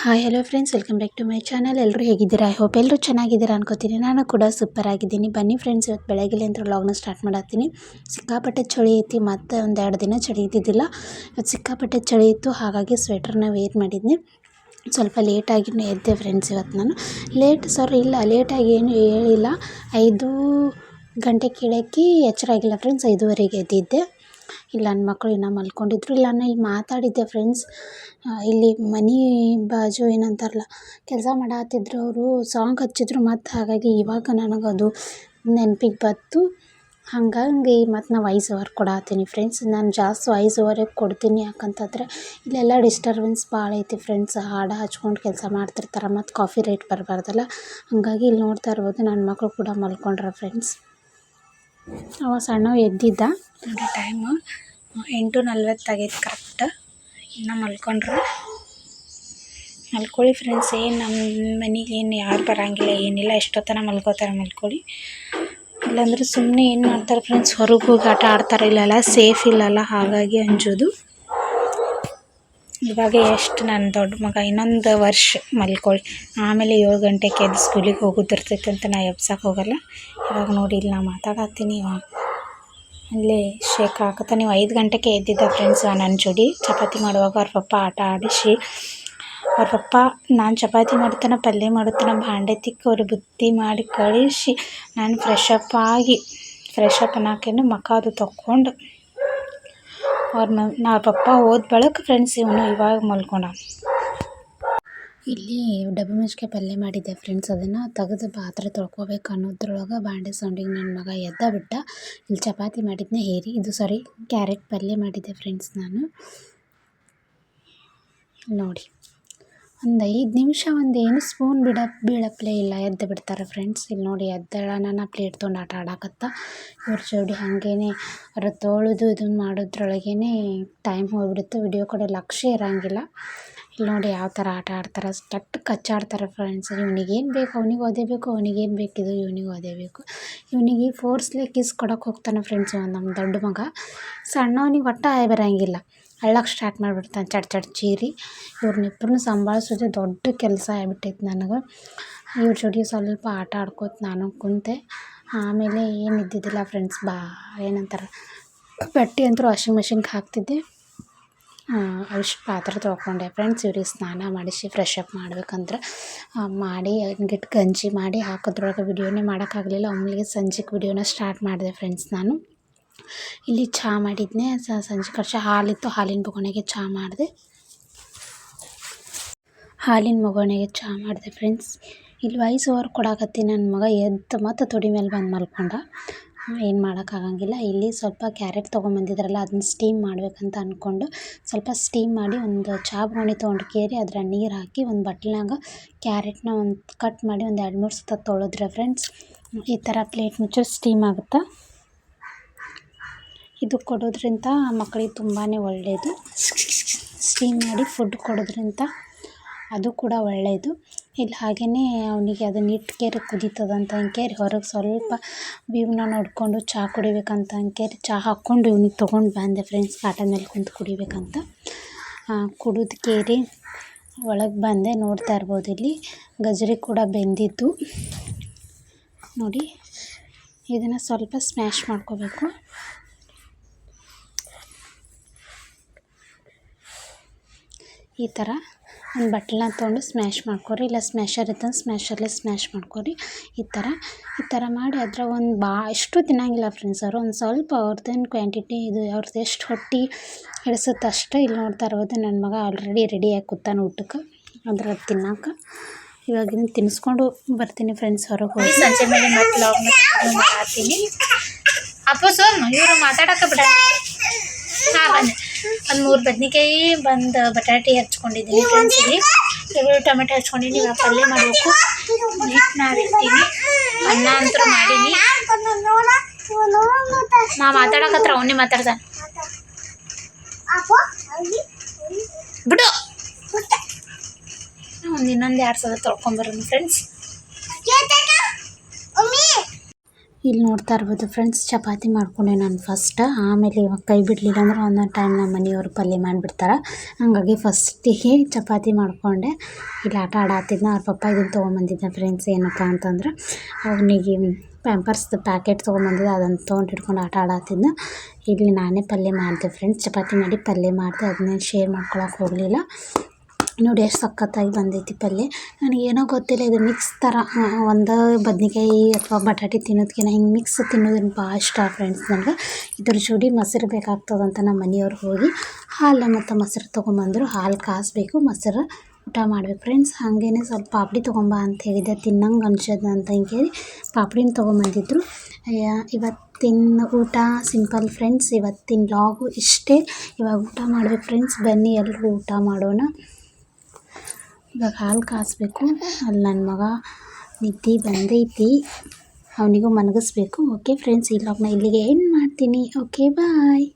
Hi hello friends welcome back to my channel ಎಲ್ಲರೂ ಹೇಗಿದ್ದೀರಾ? I hope ಎಲ್ಲರೂ ಚೆನ್ನಾಗಿದ್ದೀರಾ ಅನ್ಕೋತೀನಿ. ನಾನು ಕೂಡ ಸೂಪರ್ ಆಗಿದ್ದೀನಿ. ಬನ್ನಿ ಫ್ರೆಂಡ್ಸ್ ಇವತ್ತು ಬೆಳಗ್ಗೆ ಅಂತ ಲಾಗ್ನ ಸ್ಟಾರ್ಟ್ ಮಾಡತ್ತೀನಿ. ಸಿಕ್ಕಾಪಟ್ಟೆ ಚಳಿ ಐತಿ, ಮತ್ತು ಒಂದು ಎರಡು ದಿನ ಚಳಿ ಇದ್ದಿದ್ದಿಲ್ಲ. ಇವತ್ತು ಸಿಕ್ಕಾಪಟ್ಟೆ ಚಳಿ ಇತ್ತು, ಹಾಗಾಗಿ ಸ್ವೆಟರ್ನ ವೇರ್ ಮಾಡಿದ್ನಿ. ಸ್ವಲ್ಪ ಲೇಟಾಗಿನೂ ಎದ್ದೆ ಫ್ರೆಂಡ್ಸ್ ಇವತ್ತು ನಾನು. ಲೇಟ್ ಸಾರಿ ಇಲ್ಲ ಲೇಟಾಗಿ ಏನು ಹೇಳಿಲ್ಲ. ಐದು ಗಂಟೆ ಕೀಳಕ್ಕೆ ಎಚ್ಚರ ಆಗಿಲ್ಲ ಫ್ರೆಂಡ್ಸ್ ಐದುವರೆಗೆ ಎದ್ದಿದ್ದೆ. ಇಲ್ಲ ನನ್ನ ಮಕ್ಕಳು ಇನ್ನೂ ಮಲ್ಕೊಂಡಿದ್ರು. ಇಲ್ಲ, ನಾನು ಇಲ್ಲಿ ಮಾತಾಡಿದ್ದೆ ಫ್ರೆಂಡ್ಸ್ ಇಲ್ಲಿ ಮನೆ ಬಾಜು ಏನಂತಾರಲ್ಲ, ಕೆಲಸ ಮಾಡತ್ತಿದ್ರು ಅವರು ಸಾಂಗ್ ಹಚ್ಚಿದ್ರು ಮತ್ತು ಹಾಗಾಗಿ ಇವಾಗ ನನಗದು ನೆನ್ಪಿಗೆ ಬಂತು. ಹಾಗಾಗಿ ಮತ್ತು ನಾ ವಾಯ್ಸ್ ಓವರ್ ಕೊಡತ್ತೀನಿ ಫ್ರೆಂಡ್ಸ್ ನಾನು ಜಾಸ್ತಿ ವಾಯ್ಸ್ ಓವರೇ ಕೊಡ್ತೀನಿ ಯಾಕಂತಂದ್ರೆ, ಇಲ್ಲೆಲ್ಲ ಡಿಸ್ಟರ್ಬೆನ್ಸ್ ಭಾಳ ಐತಿ ಫ್ರೆಂಡ್ಸ್ ಹಾಡು ಹಚ್ಕೊಂಡು ಕೆಲಸ ಮಾಡ್ತಿರ್ತಾರೆ ಮತ್ತು ಕಾಫಿ ರೇಟ್ ಬರಬಾರ್ದಲ್ಲ. ಹಾಗಾಗಿ ಇಲ್ಲಿ ನೋಡ್ತಾ ಇರ್ಬೋದು ನನ್ನ ಮಕ್ಕಳು ಕೂಡ ಮಲ್ಕೊಂಡ್ರೆ ಫ್ರೆಂಡ್ಸ್ ಅವ ಸಣ್ಣವ ಎದ್ದಿದ್ದ. ನೋಡಿ ಟೈಮು ಎಂಟು ನಲ್ವತ್ತಾಗೈತೆ ಕರೆಕ್ಟ್ ಇನ್ನು ಮಲ್ಕೊಂಡ್ರು. ಮಲ್ಕೊಳ್ಳಿ ಫ್ರೆಂಡ್ಸ್ ಏನು ನಮ್ಮ ಮನೆಗೆ ಏನು ಯಾರು ಬರೋಂಗಿಲ್ಲ, ಏನಿಲ್ಲ, ಎಷ್ಟೊತ್ತನ ಮಲ್ಕೋತಾರೆ ಮಲ್ಕೊಳ್ಳಿ. ಇಲ್ಲಾಂದ್ರೆ ಸುಮ್ಮನೆ ಏನು ಮಾಡ್ತಾರೆ ಫ್ರೆಂಡ್ಸ್ ಹೊರಗೆ ಹೋಗಿ ಆಟ ಆಡ್ತಾರೆ ಇಲ್ಲೆಲ್ಲ ಸೇಫ್ ಇಲ್ಲಲ್ಲ, ಹಾಗಾಗಿ ಅಂಜೋದು. ಇವಾಗ ಎಷ್ಟು ನನ್ನ ದೊಡ್ಡ ಮಗ, ಇನ್ನೊಂದು ವರ್ಷ ಮಲ್ಕೊಳ್ಳಿ ಆಮೇಲೆ ಏಳು ಗಂಟೆಗೆ ಎದ್ದು ಸ್ಕೂಲಿಗೆ ಹೋಗೋದಿರ್ತೈತೆ ಅಂತ ನಾ ಎಬ್ಸಕ್ಕೆ ಹೋಗಲ್ಲ. ಇವಾಗ ನೋಡಿ ಇಲ್ಲಿ ನಾ ಮಾತಾಡತ್ತೀನಿ ಇವಾಗ. ಅಲ್ಲೇ ಶೇಕ್ ಹಾಕತ್ತ, ನೀವು ಐದು ಗಂಟೆಗೆ ಎದ್ದಿದ್ದ ಫ್ರೆಂಡ್ಸ್ ನನ್ನ ಜೋಡಿ. ಚಪಾತಿ ಮಾಡುವಾಗ ಅವ್ರ ಪಪ್ಪ ಆಟ ಆಡಿಸಿ, ಅವ್ರ ಪಪ್ಪ ನಾನು ಚಪಾತಿ ಮಾಡ್ತಾನೆ ಪಲ್ಯ ಮಾಡುತ್ತಾನೆ, ಭಾಂಡೆ ತಿಕ್ಕಿ ಅವ್ರು ಬುತ್ತಿ ಮಾಡಿ ಕಳಿಸಿ. ನಾನು ಅಪ್ ಆಗಿ ಫ್ರೆಶ್ ಅಪ್ ಅನ್ನೋಕೇನು ಮುಖ ಅದು ತೊಗೊಂಡು ಅವ್ರ ಮ ನಾ ಪಪ್ಪ ಹೋದ ಬಳಕ ಫ್ರೆಂಡ್ಸ್ ಇವನು ಇವಾಗ ಮಲ್ಕೊಂಡ. ಇಲ್ಲಿ ಡಬ್ಬಿ ಮೆಣ್ಸಿನ್ಕಾಯಿ ಪಲ್ಯ ಮಾಡಿದ್ದೆ ಫ್ರೆಂಡ್ಸ್ ಅದನ್ನು. ತೆಗೆದು ಪಾತ್ರೆ ತೊಳ್ಕೊಬೇಕು ಅನ್ನೋದ್ರೊಳಗೆ ಬಾಂಡೆ ಸೌಂಡಿಗೆ ನನ್ನ ಮಗ ಎದ್ದ ಬಿಟ್ಟ. ಇಲ್ಲಿ ಚಪಾತಿ ಮಾಡಿದ್ನೆ ಹೇರಿ. ಇದು ಸಾರಿ ಕ್ಯಾರೆಟ್ ಪಲ್ಯ ಮಾಡಿದ್ದೆ ಫ್ರೆಂಡ್ಸ್ ನಾನು. ನೋಡಿ. ಒಂದು ಐದು ನಿಮಿಷ ಒಂದು ಏನು ಸ್ಪೂನ್ ಬಿಡ ಬೀಳಪ್ಲೇ ಇಲ್ಲ, ಎದ್ದು ಬಿಡ್ತಾರೆ ಫ್ರೆಂಡ್ಸ್ ಇಲ್ಲಿ ನೋಡಿ ಎದ್ದೇಳನ ಪ್ಲೇಟ್ ತೊಗೊಂಡು ಆಟ ಆಡಕತ್ತ. ಇವ್ರ ಜೋಡಿ ಹಾಗೇನೆ ಅವ್ರ ತೊಳೆದು ಇದನ್ನು ಮಾಡೋದ್ರೊಳಗೇ ಟೈಮ್ ಹೋಗ್ಬಿಡುತ್ತೆ. ವಿಡಿಯೋ ಕಡೆ ಲಕ್ಷ್ಯ ಇರೋಂಗಿಲ್ಲ. ಇಲ್ಲಿ ನೋಡಿ ಯಾವ ಥರ ಆಟ ಆಡ್ತಾರೆ, ಸ್ಟಟ್ ಕಚ್ಚಾಡ್ತಾರೆ ಫ್ರೆಂಡ್ಸ್ ಇವನಿಗೇನು ಬೇಕು, ಅವನಿಗೆ ಓದೇ ಬೇಕು ಅವನಿಗೇನು ಬೇಕಿದು ಇವನಿಗೆ ಓದೇ ಬೇಕು. ಇವನಿಗೆ ಫೋರ್ಸ್ಲೆ ಕಿಸ್ ಕೊಡೋಕೆ ಹೋಗ್ತಾನೆ ಫ್ರೆಂಡ್ಸ್ ನಮ್ಮ ದೊಡ್ಡ ಮಗ. ಸಣ್ಣವನಿಗೆ ಒಟ್ಟು ಆಯ್ ಬರೋಂಗಿಲ್ಲ. ಅಳ್ಳಕ್ಕೆ ಸ್ಟಾರ್ಟ್ ಮಾಡಿಬಿಡ್ತಾನೆ. ಚಟ್ ಚಟ್ ಚೀರಿ. ಇವ್ರನ್ನಿಬ್ರನ್ನ ಸಂಭಾಳಿಸೋದೇ ದೊಡ್ಡ ಕೆಲಸ ಆಗ್ಬಿಟ್ಟೈತೆ ನನಗೆ. ಇವ್ರ ಜೋಡಿ ಸ್ವಲ್ಪ ಆಟ ಆಡ್ಕೋತ ನಾನು ಕುಂತೆ. ಆಮೇಲೆ ಏನು ಇದ್ದಿದ್ದಿಲ್ಲ ಫ್ರೆಂಡ್ಸ್ ಬಾ, ಏನಂತಾರೆ. ಬಟ್ಟೆ ಅಂತೂ ವಾಷಿಂಗ್ ಮೆಷಿನ್ಗೆ ಹಾಕ್ತಿದ್ದೆ. ಅಷ್ಟು ಪಾತ್ರೆ ತೊಳ್ಕೊಂಡೆ. ಫ್ರೆಂಡ್ಸ್ ಇವ್ರಿಗೆ ಸ್ನಾನ ಮಾಡಿಸಿ ಫ್ರೆಶ್ ಅಪ್ ಮಾಡ್ಬೇಕಂದ್ರೆ ಮಾಡಿ ಗಿಟ್ಟು ಗಂಜಿ ಮಾಡಿ ಹಾಕೋದ್ರೊಳಗೆ ವಿಡಿಯೋನೇ ಮಾಡೋಕ್ಕಾಗಲಿಲ್ಲ. ಒಮ್ಮೆಗೆ ಸಂಜೆಗೆ ವಿಡಿಯೋನ ಸ್ಟಾರ್ಟ್ ಮಾಡಿದೆ ಫ್ರೆಂಡ್ಸ್ ನಾನು. ಇಲ್ಲಿ ಚಹಾ ಮಾಡಿದ್ನೆ. ಸಂಜೆ ಖರ್ಚು ಹಾಲಿತ್ತು. ಹಾಲಿನ ಬೊಗಣೆಗೆ ಚಹಾ ಮಾಡಿದೆ. ಹಾಲಿನ ಮೊಗಣೆಗೆ ಚಹಾ ಮಾಡಿದೆ ಫ್ರೆಂಡ್ಸ್. ಇಲ್ಲಿ ವಾಯ್ಸ್ ಓವರ್ ಕೊಡಾಕತ್ತಿ ನನ್ನ ಮಗ ಎದ್ದು ಮತ್ತು ತೊಡಿ ಮೇಲೆ ಬಂದು ಮಲ್ಕೊಂಡ. ಏನು ಮಾಡೋಕ್ಕಾಗಂಗಿಲ್ಲ ಇಲ್ಲಿ ಸ್ವಲ್ಪ ಕ್ಯಾರೆಟ್ ತೊಗೊಂಬಂದಿದ್ರಲ್ಲ ಅದನ್ನ ಸ್ಟೀಮ್ ಮಾಡಬೇಕಂತ ಅಂದ್ಕೊಂಡು ಸ್ವಲ್ಪ ಸ್ಟೀಮ್ ಮಾಡಿ ಒಂದು ಚಹಾ ಬೋಣಿ ತೊಗೊಂಡು ಕೇರಿ, ಅದರ ನೀರು ಹಾಕಿ ಒಂದು ಬಟ್ಲಿನಾಗ ಕ್ಯಾರೆಟ್ನ ಒಂದು ಕಟ್ ಮಾಡಿ ಒಂದು ಎರಡು ಮೂರು ಸುತ್ತ ತೊಳೆದ್ರೆ ಫ್ರೆಂಡ್ಸ್. ಈ ಥರ ಪ್ಲೇಟ್ ಮುಚ್ಚು ಸ್ಟೀಮ್ ಆಗುತ್ತೆ? ಇದು ಕೊಡೋದ್ರಿಂದ ಮಕ್ಕಳಿಗೆ ತುಂಬಾ ಒಳ್ಳೆಯದು ಸ್ಟೀಮ್ ಮಾಡಿ ಫುಡ್ ಕೊಡೋದ್ರಿಂದ ಅದು ಕೂಡ ಒಳ್ಳೆಯದು ಇಲ್ಲಿ ಹಾಗೆಯೇ ಅವನಿಗೆ ಅದನ್ನ ಇಟ್ಟು ಕೇರಿ ಕುದೀತದಂತ ಅಂಕೇರಿ. ಹೊರಗೆ ಸ್ವಲ್ಪ ವ್ಯೂನ ನೋಡಿಕೊಂಡು ಚಹಾ ಕುಡಿಬೇಕಂತ ಅಂಕೇರಿ. ಚಹಾ ಹಾಕ್ಕೊಂಡು ಇವ್ನಿಗೆ ತೊಗೊಂಡು ಬಂದೆ ಫ್ರೆಂಡ್ಸ್ ಕಾಟನ್ ಮೇಲೆ ಕುಂತು ಕುಡಿಬೇಕಂತ. ಕುಡಿದು ಕೇರಿ ಒಳಗೆ ಬಂದೆ ನೋಡ್ತಾ ಇರ್ಬೋದು ಇಲ್ಲಿ. ಗಜರಿ ಕೂಡ ಬೆಂದಿದ್ದು. ನೋಡಿ, ಇದನ್ನು ಸ್ವಲ್ಪ ಸ್ಮ್ಯಾಶ್ ಮಾಡ್ಕೋಬೇಕು. ಈ ಥರ ಒಂದು ಬಟ್ಲನ್ನ ತೊಗೊಂಡು ಸ್ಮ್ಯಾಶ್ ಮಾಡ್ಕೊರಿ, ಇಲ್ಲ ಸ್ಮ್ಯಾಶರ್ ಇತ್ತಂದ್ರೆ ಸ್ಮ್ಯಾಶರ್ಲೆ ಸ್ಮ್ಯಾಶ್ ಮಾಡ್ಕೊರಿ, ಈ ಥರ. ಈ ಥರ ಮಾಡಿ ಅದರ ಒಂದು ಬಾ, ಅಷ್ಟು ತಿನ್ನೋಂಗಿಲ್ಲ ಫ್ರೆಂಡ್ಸ್ ಅವರು. ಒಂದು ಸ್ವಲ್ಪ ಅವ್ರದ್ದೇನು ಕ್ವಾಂಟಿಟಿ ಇದು ಅವ್ರದ್ದು ಎಷ್ಟು ಹೊಟ್ಟೆ ಹಿಡಿಸುತ್ತೆ ಅಷ್ಟೇ ಇಲ್ಲಿ ನೋಡ್ತಾ ಇರ್ಬೋದು ನನ್ನ ಮಗ ಆಲ್ರೆಡಿ ರೆಡಿಯಾಗಿ ಕೂತಾನೆ ಊಟಕ್ಕೆ. ಅದ್ರ ತಿನ್ನಕ್ಕೆ ಇವಾಗಿನ ತಿನ್ನಿಸ್ಕೊಂಡು ಬರ್ತೀನಿ ಫ್ರೆಂಡ್ಸ್ ಹೊರಗೆ ಹೋಗಿ. ಸಂಜೆ ಮೇಲೆ ಮತ್ತೆ ಮಾಡ್ತೀನಿ ಅಪ್ಪ ಸೋನು ಇವರು ಮಾತಾಡಕ್ಕೆ ಬಿಡ. ಹಾಂ, ಬನ್ನಿ. ಒಂದು ಮೂರು ಬದ್ನಿಕಾಯಿ ಬಂದು ಬಟಾಟೆ ಹಚ್ಕೊಂಡಿದ್ದೀನಿ ಫ್ರೆಂಡ್ಸಿಗೆ ಎರಡು ಟೊಮೆಟೊ ಹಚ್ಕೊಂಡಿನಿ, ಇವಾಗ ಪಲ್ಯ ಮಾಡಬೇಕು. ಹಿಟ್ಟು ನಾದಿರ್ತೀನಿ ಅನ್ನ ಅಂತೂ ಮಾಡೀನಿ. ನಾ ಮಾತಾಡಕತ್ರ ಅವನೇ ಮಾತಾಡ್ದ ಬಿಡು. ಒಂದು ಇನ್ನೊಂದು ಎರಡು ಸಲ ತೊಳ್ಕೊಂಬರೋಣ ಫ್ರೆಂಡ್ಸ್ ಇಲ್ಲಿ ನೋಡ್ತಾ ಇರ್ಬೋದು ಫ್ರೆಂಡ್ಸ್ ಚಪಾತಿ ಮಾಡ್ಕೊಂಡೆ ನಾನು ಫಸ್ಟ್ ಆಮೇಲೆ ಇವಾಗ ಕೈ ಬಿಡಲಿಲ್ಲ ಅಂದ್ರೆ ಒಂದೊಂದು ಟೈಮ್ ನಮ್ಮ ಮನೆಯವರು ಪಲ್ಯ ಮಾಡಿಬಿಡ್ತಾರೆ. ಹಾಗಾಗಿ ಫಸ್ಟಿಗೆ ಚಪಾತಿ ಮಾಡಿಕೊಂಡೆ. ಇಲ್ಲಿ ಆಟ ಆಡಾತಿದ್ನ, ಅವ್ರ ಪಪ್ಪ ಇದನ್ನು ತೊಗೊಂಬಂದಿದ್ದೆ ಫ್ರೆಂಡ್ಸ್ ಏನಪ್ಪ ಅಂತಂದ್ರೆ ಅವನಿಗೆ ಪ್ಯಾಂಪರ್ಸ್ದು ಪ್ಯಾಕೆಟ್ ತೊಗೊಂಬಂದಿದ್ದೆ ಅದನ್ನು ತೊಗೊಂಡು ಹಿಡ್ಕೊಂಡು ಆಟ ಆಡಾತಿದ್ನ. ಇಲ್ಲಿ ನಾನೇ ಪಲ್ಯ ಮಾಡಿದೆ ಫ್ರೆಂಡ್ಸ್ ಚಪಾತಿ ಮಾಡಿ ಪಲ್ಯ ಮಾಡಿದೆ ಅದನ್ನ ಶೇರ್ ಮಾಡ್ಕೊಳಕ್ಕೆ ಹೋಗಲಿಲ್ಲ. ನೋಡಿ ಎಷ್ಟು ಸಖತ್ತಾಗಿ ಬಂದೈತಿ ಪಲ್ಯ ನನಗೇನೋ ಗೊತ್ತಿಲ್ಲ, ಇದು ಮಿಕ್ಸ್ ಥರ ಒಂದು ಬದ್ನೆಕಾಯಿ ಅಥವಾ ಬಟಾಟೆ ತಿನ್ನೋದ್ಕಿಂತ ಹಿಂಗೆ ಮಿಕ್ಸ್ ತಿನ್ನೋದನ್ನ ಭಾಳ ಇಷ್ಟ ಫ್ರೆಂಡ್ಸ್ ನನಗೆ. ಇದ್ರ ಜೋಡಿ ಮೊಸರು ಬೇಕಾಗ್ತದಂತ ನಮ್ಮ ಮನೆಯವ್ರು ಹೋಗಿ ಹಾಲು ಮತ್ತು ಮೊಸರು ತೊಗೊಂಬಂದರು. ಹಾಲು ಕಾಸಬೇಕು, ಮೊಸರು ಊಟ ಮಾಡ್ಬೇಕು. ಫ್ರೆಂಡ್ಸ್ ಹಾಗೇನೆ ಸ್ವಲ್ಪ ಪಾಪಡಿ ತೊಗೊಂಬ ಅಂತ ಹೇಳಿದೆ ತಿನ್ನಂಗೆ ಅನ್ಸದ ಅಂತ ಹಿಂಗೆ ಪಾಪಡಿನ ತೊಗೊಂಬಂದಿದ್ರು. ಇವತ್ತಿನ ಊಟ ಸಿಂಪಲ್ ಫ್ರೆಂಡ್ಸ್ ಇವತ್ತಿನ ಲಾಗು ಇಷ್ಟೇ. ಇವಾಗ ಊಟ ಮಾಡ್ಬೇಕು ಫ್ರೆಂಡ್ಸ್ ಬನ್ನಿ ಎಲ್ಲರೂ ಊಟ ಮಾಡೋಣ. ಇವಾಗ ಹಾಲು ಕಾಸಬೇಕು. ಅಲ್ಲಿ ನನ್ನ ಮಗ ನಿದ್ದೆ ಬಂದೈತಿ. ಅವನಿಗೂ ಮನಗಿಸ್ಬೇಕು. ಓಕೆ ಫ್ರೆಂಡ್ಸ್ ಈ ಲಾಗ್ನ ಇಲ್ಲಿಗೆ ಏನು ಮಾಡ್ತೀನಿ. Okay bye